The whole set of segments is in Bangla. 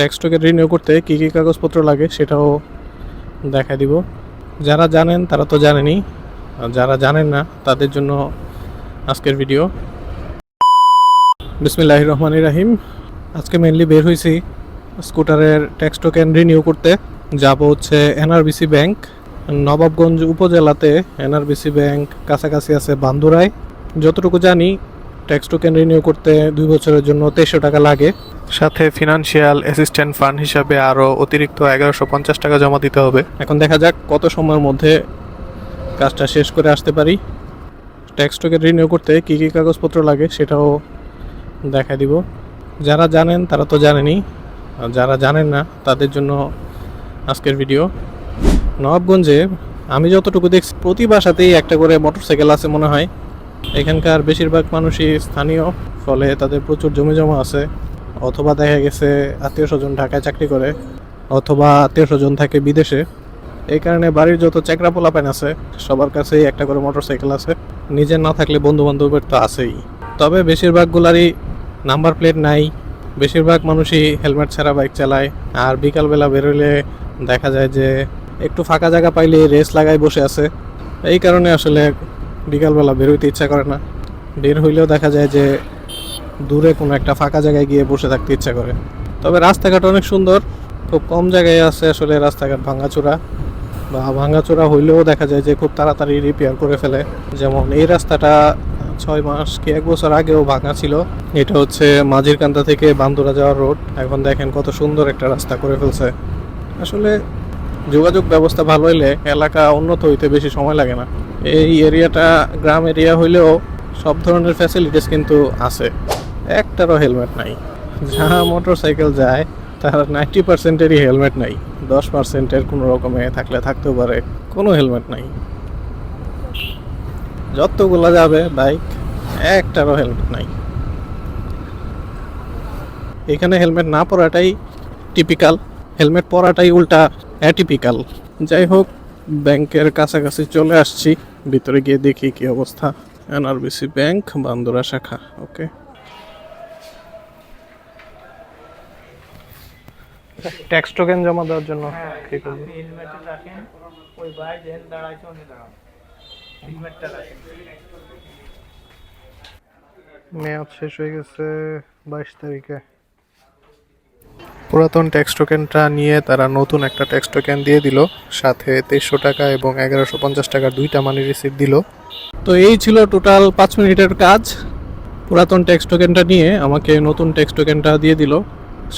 ট্যাক্সটাকে রিনিউ করতে কী কী কাগজপত্র লাগে সেটাও দেখা দিব। যারা জানেন তারা তো জানেনই, আর যারা জানেন না তাদের জন্য আজকের ভিডিও বিসমিল্লাহ রহমান রাহিম। আজকে মেনলি বের হয়েছি স্কুটারের ট্যাক্স টোকেন রিনিউ করতে। যাব হচ্ছে এনআরবিসি ব্যাংক নবাবগঞ্জ উপজেলাতে এনআরবিসি ব্যাংক কাছাকাছি আছে বান্দুরায়। যতটুকু জানি ট্যাক্স টোকেন রিনিউ করতে দুই বছরের জন্য তেইশশো টাকা লাগে। সাথে ফিনান্সিয়াল অ্যাসিস্ট্যান্ট ফান্ড হিসাবে আরও অতিরিক্ত এগারোশো পঞ্চাশ টাকা জমা দিতে হবে। এখন দেখা যাক কত সময়ের মধ্যে কাজটা শেষ করে আসতে পারি। ট্যাক্স টোকেন রিনিউ করতে কী কী কাগজপত্র লাগে সেটাও দেখা দিব। যারা জানেন তারা তো জানেনই যারা জানেন না তাদের জন্য আজকের ভিডিও নবাবগঞ্জে আমি যতটুকু দেখছি, প্রতি বাসাতেই একটা করে মোটরসাইকেল আছে মনে হয়। এখানকার বেশিরভাগ মানুষই স্থানীয়, ফলে তাদের প্রচুর জমি জমা আছে। অথবা দেখা গেছে আত্মীয় স্বজন ঢাকায় চাকরি করে, অথবা আত্মীয় স্বজন থাকে বিদেশে। এই কারণে বাড়ির যত চেকরা পোলাপান আছে, সবার কাছেই একটা করে মোটরসাইকেল আছে। নিজের না থাকলে বন্ধু বান্ধবের তো আছেই। তবে বেশিরভাগগুলারই নাম্বার প্লেট নাই, বেশিরভাগ মানুষই হেলমেট ছাড়া বাইক চালায়, আর বিকালবেলা বেরোলে দেখা যায় যে একটু ফাঁকা জায়গা পাইলে রেস লাগাই বসে আছে। এই কারণে আসলে বিকালবেলা বেরোইতে ইচ্ছা করে না। বের হইলেও দেখা যায় যে দূরে কোনো একটা ফাঁকা জায়গায় গিয়ে বসে থাকতে ইচ্ছা করে। তবে রাস্তাঘাট অনেক সুন্দর, খুব কম জায়গায় আছে আসলে রাস্তাঘাট ভাঙাচোরা বা ভাঙাচোরা হইলেও দেখা যায় যে খুব তাড়াতাড়ি রিপেয়ার করে ফেলে। যেমন এই রাস্তাটা ছয় মাস কি এক বছর আগেও ভাঙা ছিল। এটা হচ্ছে মাঝির কান্দা থেকে বান্দুরা যাওয়ার রোড এখন দেখেন কত সুন্দর একটা রাস্তা করে ফেলছে। আসলে যোগাযোগ ব্যবস্থা ভালো হইলে এলাকা উন্নত হইতে বেশি সময় লাগে না। এই এরিয়াটা গ্রাম এরিয়া হইলেও সব ধরনের ফ্যাসিলিটিস কিন্তু আছে। একটারও হেলমেট নাই। যাহা মোটর সাইকেল যায় তার নাইনটি পার্সেন্টেরই হেলমেট নাই। দশ পার্সেন্টের কোনো রকমে থাকলে থাকতেও পারে, কোনো হেলমেট নাই। যতগুলা যাবে, বাইক, একটারও হেলমেট নাই। এখানে হেলমেট না পরাটাই টিপিক্যাল হেলমেট পরাটাই উল্টা অ্যাটিপিক্যাল যাই হোক, ব্যাংকের কাছাকাছি চলে আসছি, ভিতরে গিয়ে দেখি কি অবস্থা। এনআরবিসি ব্যাংক, বান্দুরা শাখা ওকে ট্যাক্স টোকেন জমা দেওয়ার জন্য কি করব? হেলমেটটা রাখেন ওই বাইরে যেন দাঁড়াইছে উনি দাঁড়ান। হেলমেটটা রাখেন। মেয়াদ শেষ হয়ে গেছে বাইশ তারিখে। পুরাতন ট্যাক্স টোকেনটা নিয়ে তারা নতুন একটা ট্যাক্স টোকেন দিয়ে দিল। সাথে তেইশশো টাকা এবং এগারোশো পঞ্চাশ টাকার দুইটা মানি রিসিপ্ট দিল। তো এই ছিল টোটাল পাঁচ মিনিটের কাজ। পুরাতন ট্যাক্স টোকেনটা নিয়ে আমাকে নতুন ট্যাক্স টোকেনটা দিয়ে দিল।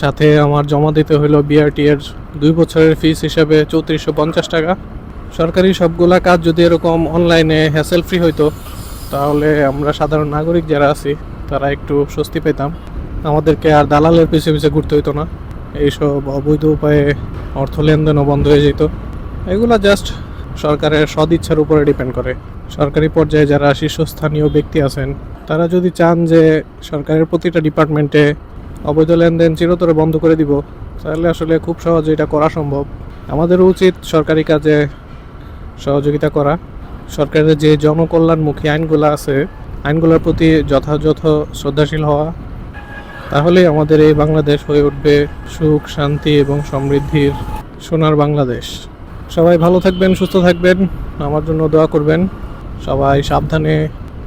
সাথে আমার জমা দিতে হলো বিআরটি এর দুই বছরের ফিস হিসাবে চৌত্রিশশো পঞ্চাশ টাকা। সরকারি সবগুলা কাজ যদি এরকম অনলাইনে হ্যাসেল ফ্রি হইতো, তাহলে আমরা সাধারণ নাগরিক যারা আছি, তারা একটু স্বস্তি পেতাম। আমাদেরকে আর দালালের পিছে পিছে ঘুরতে হইতো না। এইসব অবৈধ উপায়ে অর্থ লেনদেনও বন্ধ হয়ে যেত। এগুলা জাস্ট সরকারের সদিচ্ছার উপরে ডিপেন্ড করে। সরকারি পর্যায়ে যারা শীর্ষস্থানীয় ব্যক্তি আছেন, তারা যদি চান যে সরকারের প্রতিটা ডিপার্টমেন্টে অবৈধ লেনদেন চিরতরে বন্ধ করে দিব, তাহলে আসলে খুব সহজে এটা করা সম্ভব। আমাদের উচিত সরকারি কাজে সহযোগিতা করা। সরকারের যে জনকল্যাণমুখী আইনগুলো আছে, আইনগুলোর প্রতি যথাযথ শ্রদ্ধাশীল হওয়া, তাহলেই আমাদের এই বাংলাদেশ হয়ে উঠবে সুখ, শান্তি এবং সমৃদ্ধির সোনার বাংলাদেশ। সবাই ভালো থাকবেন, সুস্থ থাকবেন, আমার জন্য দোয়া করবেন। সবাই সাবধানে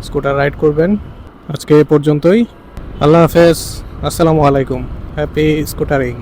স্কুটার রাইড করবেন। আজকে এ পর্যন্তই। আল্লাহ হাফেজ। আসসালামু আলাইকুম। Happy scootering.